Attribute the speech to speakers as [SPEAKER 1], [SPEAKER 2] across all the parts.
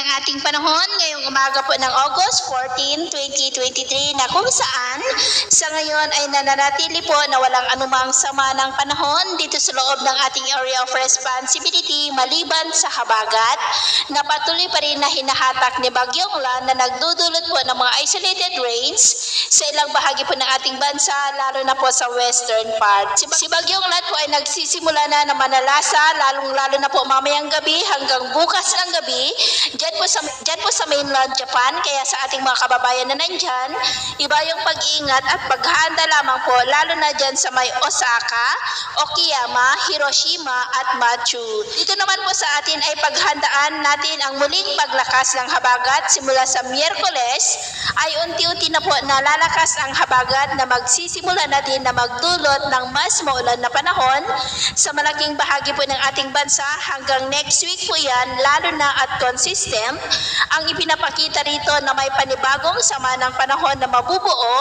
[SPEAKER 1] ng ating panahon ngayong umaga po ng August 14, 2023 na kung saan sa ngayon ay nananatili po na walang anumang sama ng panahon dito sa loob ng ating area of responsibility maliban sa habagat na patuloy pa rin na hinahatak ni Bagyong Lan na nagdudulot po ng mga isolated rains sa ilang bahagi po ng ating bansa lalo na po sa western part. Si, si Bagyong Lan po ay nagsisimula na na manalasa lalong lalo na po mamayang gabi hanggang bukas ng gabi dyan po sa, dyan po sa mainland Japan kaya sa ating mga kababayan na nandyan iba yung pag-iingat at paghahanda lamang po lalo na dyan sa may Osaka, Okayama, Hiroshima at Machu. Dito naman po sa atin ay paghandaan natin ang muling paglakas ng habagat simula sa Miyerkules. Ay unti-unti na po nalalakas ang habagat na magsisimula na din na magdulot ng mas maulan na panahon. Sa malaking bahagi po ng ating bansa hanggang next week po yan lalo na at consistent ang ipinapakita rito na may panibagong sama ng panahon na mabubuo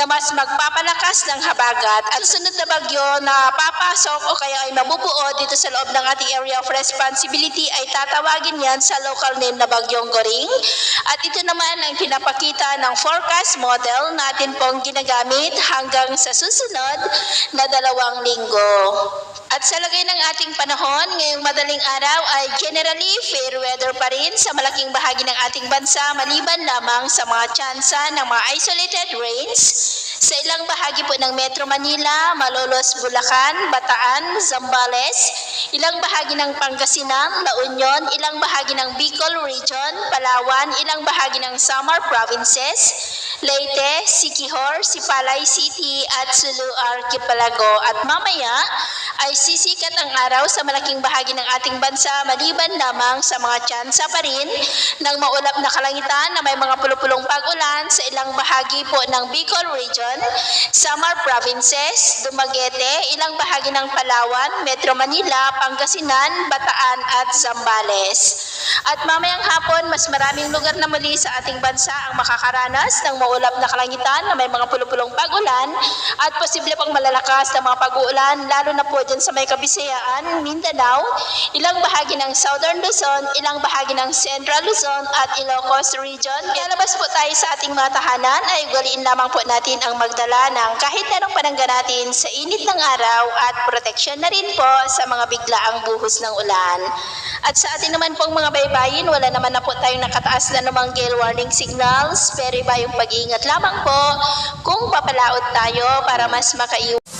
[SPEAKER 1] na mas magpapalakas ng habagat at sunod na bagyo na papasok o kaya ay mabubuo dito sa loob ng ating area of responsibility ay tatawagin yan sa local name na bagyong Goring at ito naman ang pinapakita ng forecast model natin pong ginagamit hanggang sa susunod na dalawang linggo. At sa lagay ng ating panahon, ngayong madaling araw ay generally fair weather pa rin sa malaking bahagi ng ating bansa maliban lamang sa mga tsansa ng mga isolated rains sa ilang bahagi po ng Metro Manila, Malolos, Bulacan, Bataan, Zambales, ilang bahagi ng Pangasinan, La Union, ilang bahagi ng Bicol Region, Palawan, ilang bahagi ng Samar Provinces, Leyte, Siquijor, Sipalay City at Sulu Archipelago. At mamaya ay sisikat ang araw sa malaking bahagi ng ating bansa maliban lamang sa mga tsansa pa rin ng maulap na kalangitan na may mga pulupulong pag-ulan sa ilang bahagi po ng Bicol Region, Samar Provinces, Dumaguete, ilang bahagi ng Palawan, Metro Manila, Pangasinan, Bataan at Zambales. At mamayang hapon, mas maraming lugar na muli sa ating bansa ang makakaranas ng maulap na kalangitan na may mga pulupulong pag-ulan at posible pang malalakas na mga pag-uulan lalo na po dyan sa may Kabisayaan, Mindanao, ilang bahagi ng Southern Luzon, ilang bahagi ng Central Luzon at Ilocos Region. Lalabas po tayo sa ating mga tahanan ay ugaliin lamang po natin ang magdala ng kahit anong panangga natin sa init ng araw at proteksyon na rin po sa mga biglaang buhos ng ulan. At sa atin naman pong mga baybayin, wala naman na po tayong nakataas na namang gale warning signals, pero iba yung pag-iingat lamang po kung papalaot tayo para mas makaiwas